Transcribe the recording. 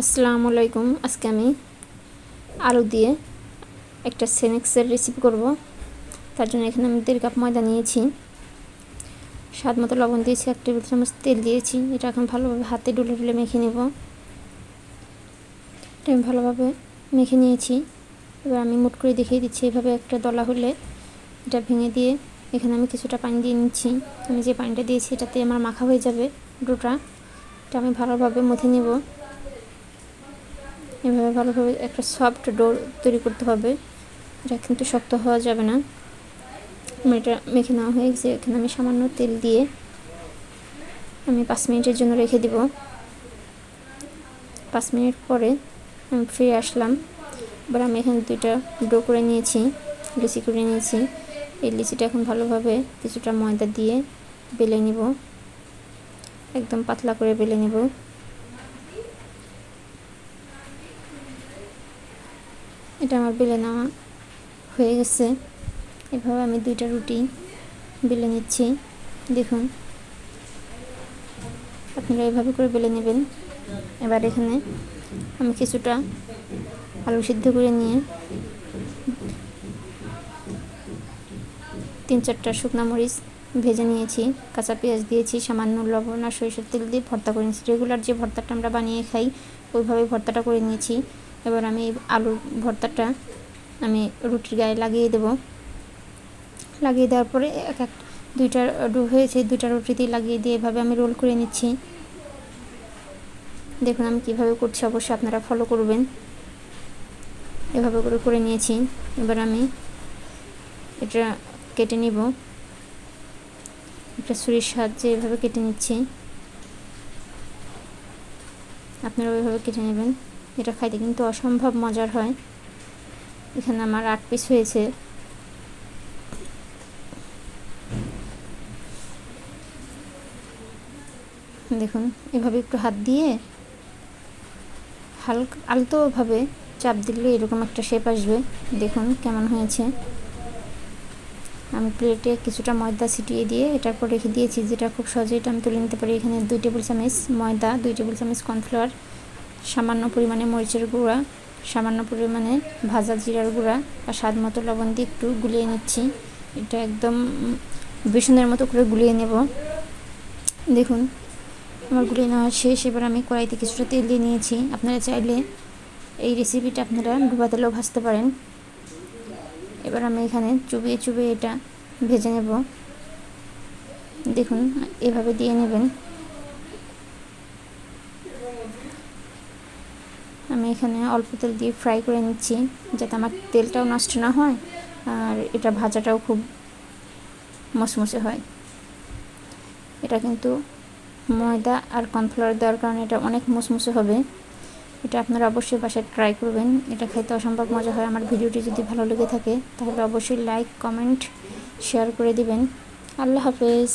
আসসালামু আলাইকুম। আজকে আমি আলু দিয়ে একটা সেনেক্সের রেসিপি করব। তার জন্য এখানে আমি দেড় কাপ ময়দা নিয়েছি। স্বাদ মতো লবণ দিয়েছি, এক টেবিল চামচ তেল দিয়েছি। এটা এখন ভালোভাবে হাতে ডুলে ডুলে মেখে নেব। এটা আমি ভালোভাবে মেখে নিয়েছি। এবার আমি মুট করে দেখিয়ে দিচ্ছি এভাবে একটা দলা হলে এটা ভেঙে দিয়ে এখানে আমি কিছুটা পানি দিয়ে নিচ্ছি। আমি যে পানিটা দিয়েছি এটাতে আমার মাখা হয়ে যাবে ডোটা এটা আমি ভালোভাবে মথে নেব। এভাবে ভালোভাবে একটা সফট ডোর তৈরি করতে হবে। এটা কিন্তু শক্ত হওয়া যাবে না। এটা মেখে নেওয়া হয়ে গেছে। এখানে আমি সামান্য তেল দিয়ে আমি পাঁচ মিনিটের জন্য রেখে দিব। পাঁচ মিনিট পরে আমি ফিরে আসলাম। এবার আমি এখানে দুইটা ডো করে নিয়েছি, লুচি করে নিয়েছি। এই লিচিটা এখন ভালোভাবে কিছুটা ময়দা দিয়ে বেলে নিব। একদম পাতলা করে বেলে নেব। এটা আমার বেলে নেওয়া হয়ে গেছে। এভাবে আমি দুইটা রুটি বেলে নিচ্ছি। দেখুন। আপনারা এভাবে করে বেলে নেবেন। এবার এখানে আমি কিছুটা আলু সিদ্ধ করে নিয়ে তিন চারটা শুকনো মরিচ ভেজে নিয়েছি, কাঁচা পেঁয়াজ দিয়েছি, সামান্য লবণ আর সরিষার তেল দিয়ে ভর্তা করে নিয়েছি। রেগুলার যে ভর্তাটা আমরা বানিয়ে খাই, ওইভাবে ভর্তাটা করে নিয়েছি। এবার আমি আলুর ভর্তাটা আমি রুটির গায়ে লাগিয়ে দেব। লাগিয়ে দেওয়ার পরে এক এক দুইটা হয়েছে, দুইটা রুটিতে লাগিয়ে দিয়ে এভাবে আমি রোল করে নিচ্ছি। দেখুন আমি কীভাবে করছি, অবশ্যই আপনারা ফলো করবেন। এভাবে করে করে নিয়েছি। এবার আমি এটা কেটে নিব। একটা ছুরির সাহায্যে এভাবে কেটে নিচ্ছি। আপনারা ওইভাবে কেটে নেবেন। এটা খাইতে কিন্তু অসম্ভব মজার হয়। এখানে আমার আট পিস হয়েছে। দেখুন, এভাবে একটু হাত দিয়ে হালকা আলতোভাবে চাপ দিলে এরকম একটা শেপ আসবে। দেখুন কেমন হয়েছে। আমি প্লেটে কিছুটা ময়দা ছিটিয়ে দিয়ে এটার পর রেখে দিয়েছি, যেটা খুব সহজে এটা আমি তুলে নিতে পারি। এখানে দুই টেবিল চামচ ময়দা, দুই টেবিল চামচ কর্নফ্লাওয়ার সামান্য পরিমাণে মরিচের গুঁড়া, সামান্য পরিমাণে ভাজা জিরার গুঁড়া আর স্বাদ মতো লবণ দিয়ে একটু গুলিয়ে নিচ্ছি। এটা একদম বেসনের মতো করে গুলিয়ে নেব। দেখুন, আমার গুলিয়ে নেওয়া শেষ। এবার আমি কড়াইতে কিছুটা তেল দিয়ে নিয়েছি। আপনারা চাইলে এই রেসিপিটা আপনারা ডুবা তেলেও ভাজতে পারেন। এবার আমি এখানে চুবিয়ে চুবিয়ে এটা ভেজে নেব। দেখুন, এভাবে দিয়ে নেবেন। আমি এখানে অল্প তেল দিয়ে ফ্রাই করে নিচ্ছি, যাতে আমার তেলটাও নষ্ট না হয়, আর এটা ভাজাটাও খুব মসমসে হয়। এটা কিন্তু ময়দা আর কর্নফ্লাওয়ার দেওয়ার কারণে এটা অনেক মুসমুসে হবে। এটা আপনারা অবশ্যই বাসায় ট্রাই করবেন। এটা খাইতে অসম্ভব মজা হয়। আমার ভিডিওটি যদি ভালো লেগে থাকে, তাহলে অবশ্যই লাইক কমেন্ট শেয়ার করে দিবেন। আল্লাহ হাফেজ।